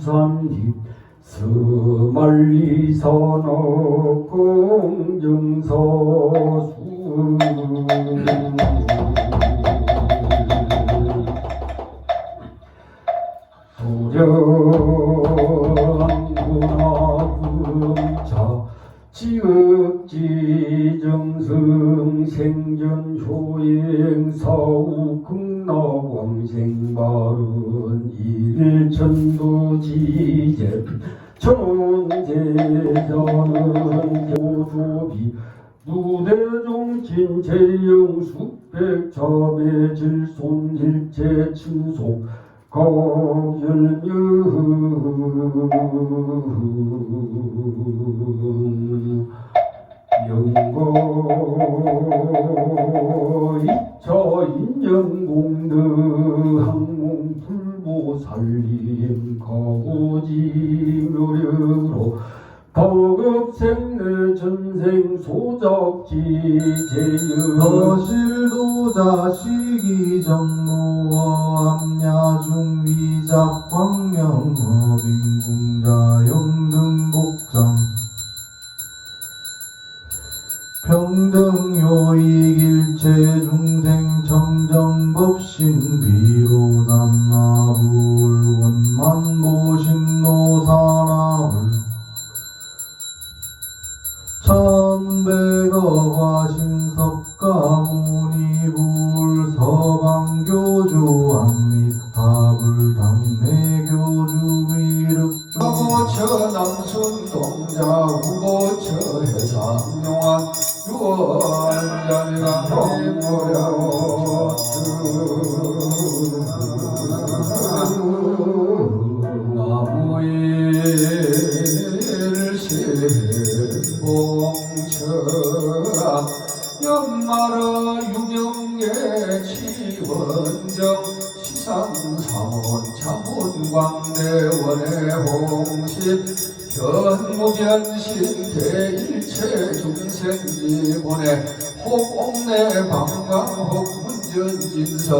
수산리 서말리 선어 공정서수 천원제자는 교조비 무대종친 재영숙백참의 질손일체 친속 거연유 영거 이처 인연공드 항공 불보 살림 거우지 묘력으로 덕업생내 전생 소적지 제유. 거실도자 시기 정로와 암야중 위작 광명 어빈궁자 영등 복장. 평등요익일체 중생 청정법신 비로담나불 시상사원 자문광대원의 홍시 현무변신 대일체 중생지본의 호공내 방광혹 문전진석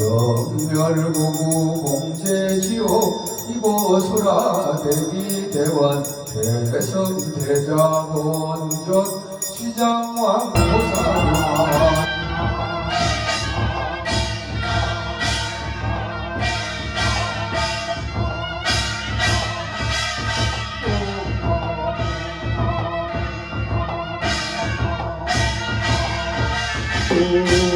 영멸구구 공제지옥 이곳으라 대비대원 대성 대자본전 시장왕 보살왕 아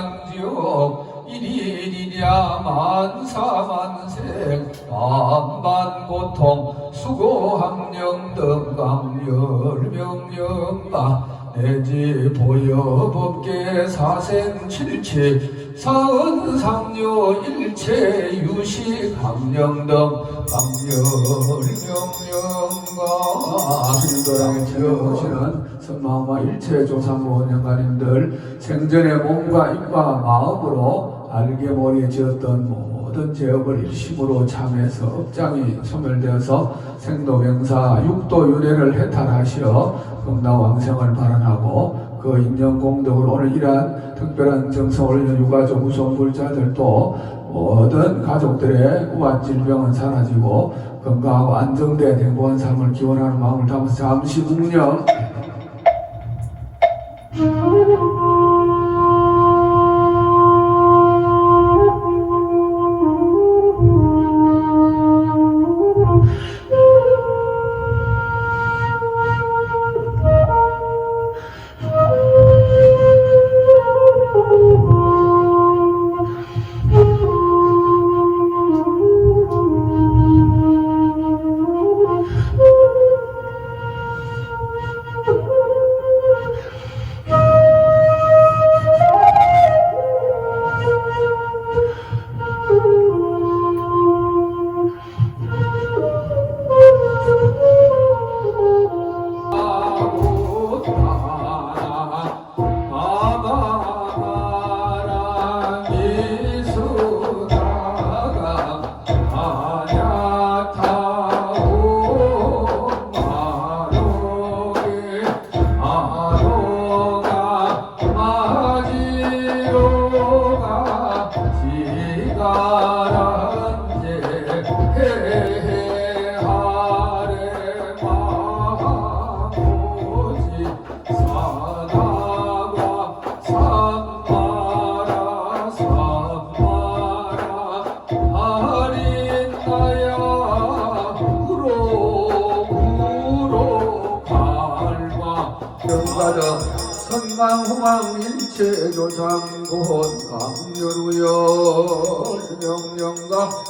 오무간지역 일일이랴 만사만생 만만 고통 수고함령 등 강열명령가 내지 보여법계 사생칠치 사은상료 일체 유식함령 선마마 일체 조상모 영가님들 생전에 몸과 입과 마음으로 알게 모르게 지었던 모든 죄업을 일심으로 참해서 업장이 소멸되어서 생도명사 육도 윤회를 해탈하시어 건강왕생을 발언하고 그 인연공덕으로 오늘 이러한 특별한 정성을 유가족 우선불자들도 모든 가족들의 우한 질병은 사라지고 건강하고 안정된 행복한 삶을 기원하는 마음을 담아서 잠시 묵념 해하 선망후망 일체 조 상곤 강렬우여 명령가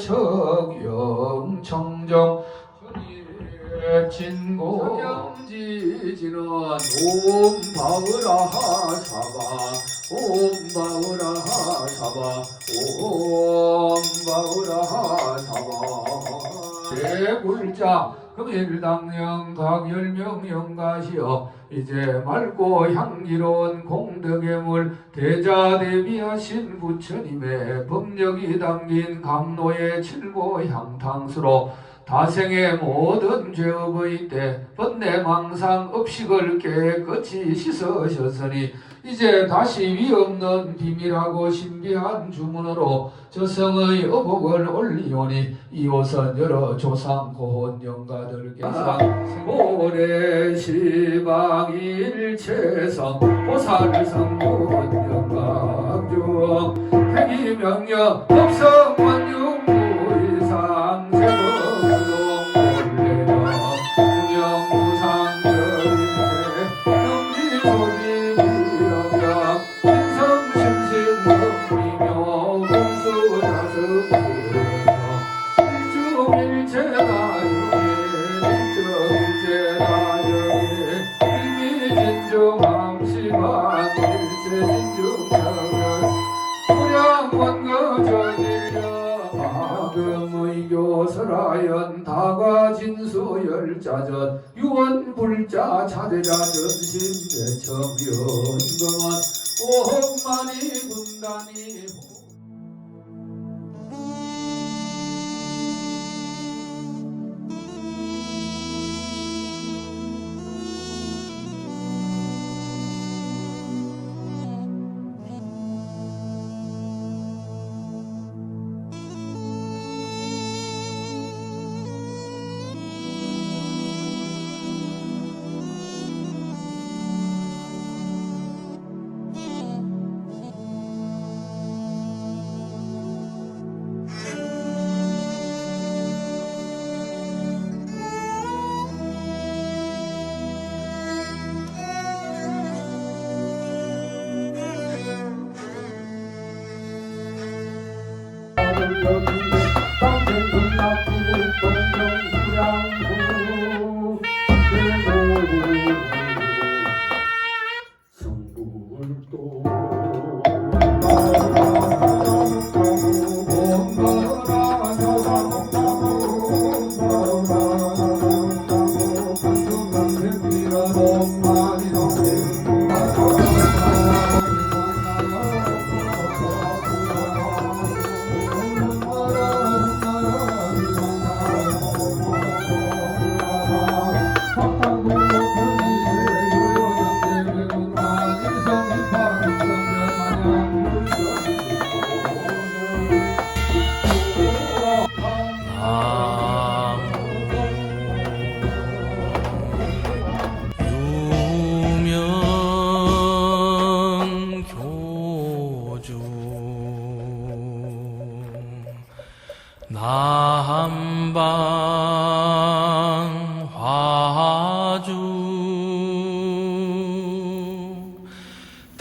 척 영 청정 진고 성경지지는 옴바으라 대굴자 금일당령 각열명 영가시여 이제 맑고 향기로운 공덕의 대자 대비하신 부처님의 법력이 담긴 감로의 칠보 향탕수로 다생의 모든 죄업의 때 번뇌 망상 업식을 깨끗이 씻으셨으니 이제 다시 위없는 비밀하고 신비한 주문으로 저성의 어복을 올리오니 이곳은 여러 조상 고혼 영가들께서 오래 시방일체성 보살성군 영광중 행이명령 법성원육 무량원거전일령 아금의교설하연 다과진수열자전 유언불자 차대자 전심대첨연금은 오흑만이 군단이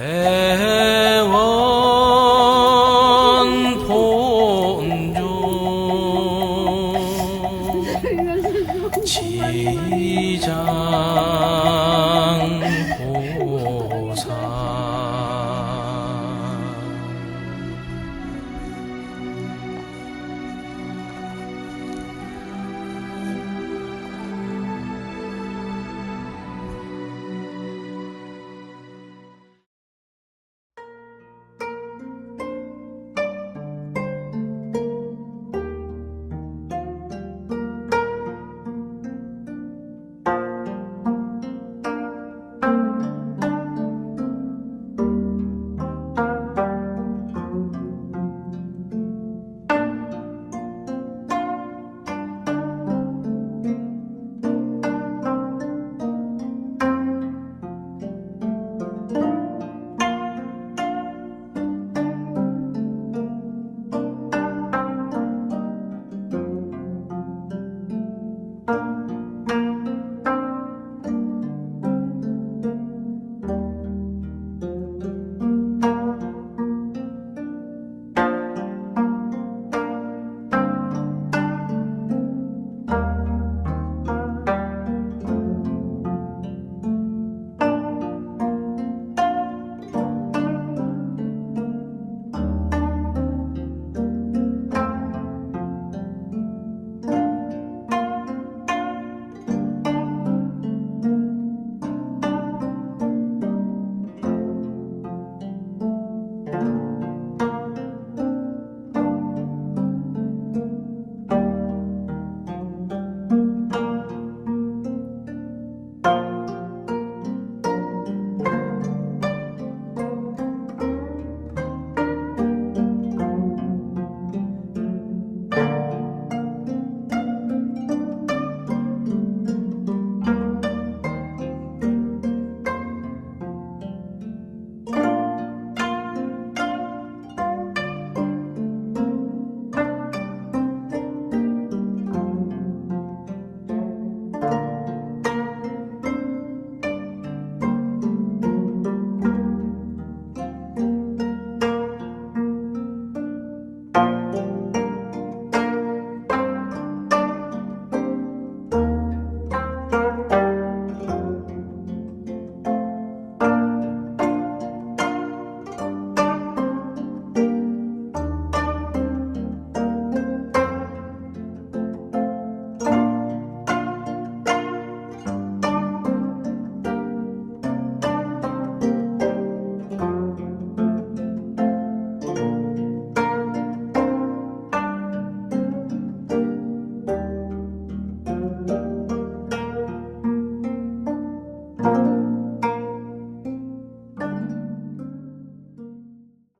대